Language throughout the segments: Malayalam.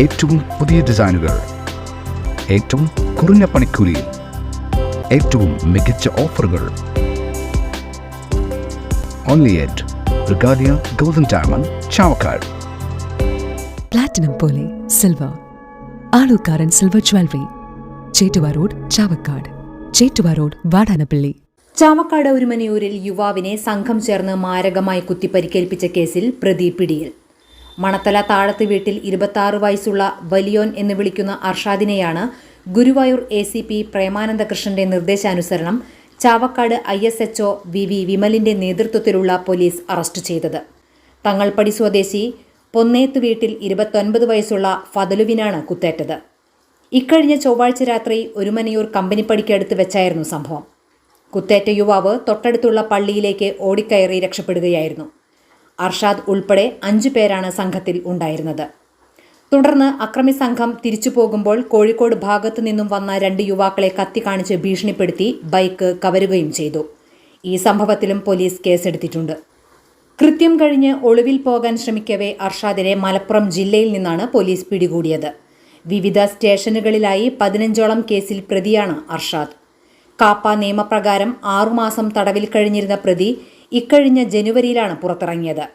ഏറ്റവും പുതിയ ഡിസൈനുകൾ ഏറ്റവും കുറഞ്ഞ പണിക്കൂലിയിൽ ഏറ്റവും മികച്ച ഓഫറുകൾ. Only at Regalia golden diamond Chavakkad platinum പോലെ silver Alukkaran silver jewellery Chettuva road Chavakkad Chettuva road Vadanappally. Chavakkad ഒരുമനയൂരിൽ യുവാവിനെ സംഘം ചേർന്ന് മാരകമായി കുത്തിപ്പരിക്കേൽപ്പിച്ച കേസിൽ പ്രതി പിടിയിൽ. മണത്തല താഴത്ത് വീട്ടിൽ ഇരുപത്തി വയസ്സുള്ള വലിയോൻ എന്ന് വിളിക്കുന്ന അർഷാദിനെയാണ് ഗുരുവായൂർ എ സി പി പ്രേമാനന്ദകൃഷ്ണന്റെ നിർദ്ദേശാനുസരണം Chavakkad I S H O V V വിമലിന്റെ നേതൃത്വത്തിലുള്ള പോലീസ് അറസ്റ്റ് ചെയ്തത്. തങ്ങൾപ്പടി സ്വദേശി പൊന്നേത്ത് വീട്ടിൽ ഇരുപത്തൊൻപത് വയസ്സുള്ള ഫതലുവിനാണ് കുത്തേറ്റത്. ഇക്കഴിഞ്ഞ ചൊവ്വാഴ്ച രാത്രി ഒരുമനയൂർ കമ്പനിപ്പടിക്കടുത്ത് വെച്ചായിരുന്നു സംഭവം. കുത്തേറ്റ യുവാവ് തൊട്ടടുത്തുള്ള പള്ളിയിലേക്ക് ഓടിക്കയറി രക്ഷപ്പെടുകയായിരുന്നു. അർഷാദ് ഉൾപ്പെടെ അഞ്ചു പേരാണ് സംഘത്തിൽ ഉണ്ടായിരുന്നത്. തുടർന്ന് അക്രമി സംഘം തിരിച്ചു പോകുമ്പോൾ കോഴിക്കോട് ഭാഗത്തു നിന്നും വന്ന രണ്ട് യുവാക്കളെ കത്തി കാണിച്ച് ഭീഷണിപ്പെടുത്തി ബൈക്ക് കവരുകയും ചെയ്തു. ഈ സംഭവത്തിലും പോലീസ് കേസെടുത്തിട്ടുണ്ട്. കൃത്യം കഴിഞ്ഞ് ഒളിവിൽ പോകാൻ ശ്രമിക്കവേ അർഷാദിനെ മലപ്പുറം ജില്ലയിൽ നിന്നാണ് പോലീസ് പിടികൂടിയത്. വിവിധ സ്റ്റേഷനുകളിലായി പതിനഞ്ചോളം കേസിൽ പ്രതിയാണ് അർഷാദ്. കാപ്പ നിയമപ്രകാരം ആറുമാസം തടവിൽ കഴിഞ്ഞിരുന്ന പ്രതി ഇക്കഴിഞ്ഞ ജനുവരിയിലാണ് പുറത്തിറങ്ങിയത്.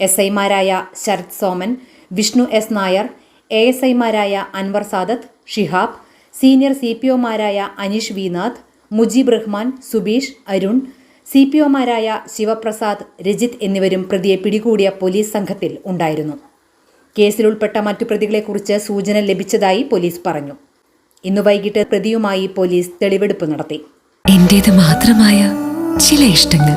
എസ് ഐമാരായ Sarath Soman Vishnu S Nair A S ഐമാരായ Anvar Sadath Shihab senior C P ഒമാരായ Aneesh Vinath Mujeeb Rahman Subeesh Arun C P ഒമാരായ ശിവപ്രസാദ് രജിത് എന്നിവരും പ്രതിയെ പിടികൂടിയ പോലീസ് സംഘത്തിൽ ഉണ്ടായിരുന്നു. കേസിലുൾപ്പെട്ട മറ്റു പ്രതികളെക്കുറിച്ച് സൂചന ലഭിച്ചതായി പോലീസ് പറഞ്ഞു. ഇന്ന് വൈകിട്ട് പ്രതിയുമായി പോലീസ് തെളിവെടുപ്പ് നടത്തി. എന്റേത് മാത്രമായ ചില ഇഷ്ടങ്ങൾ.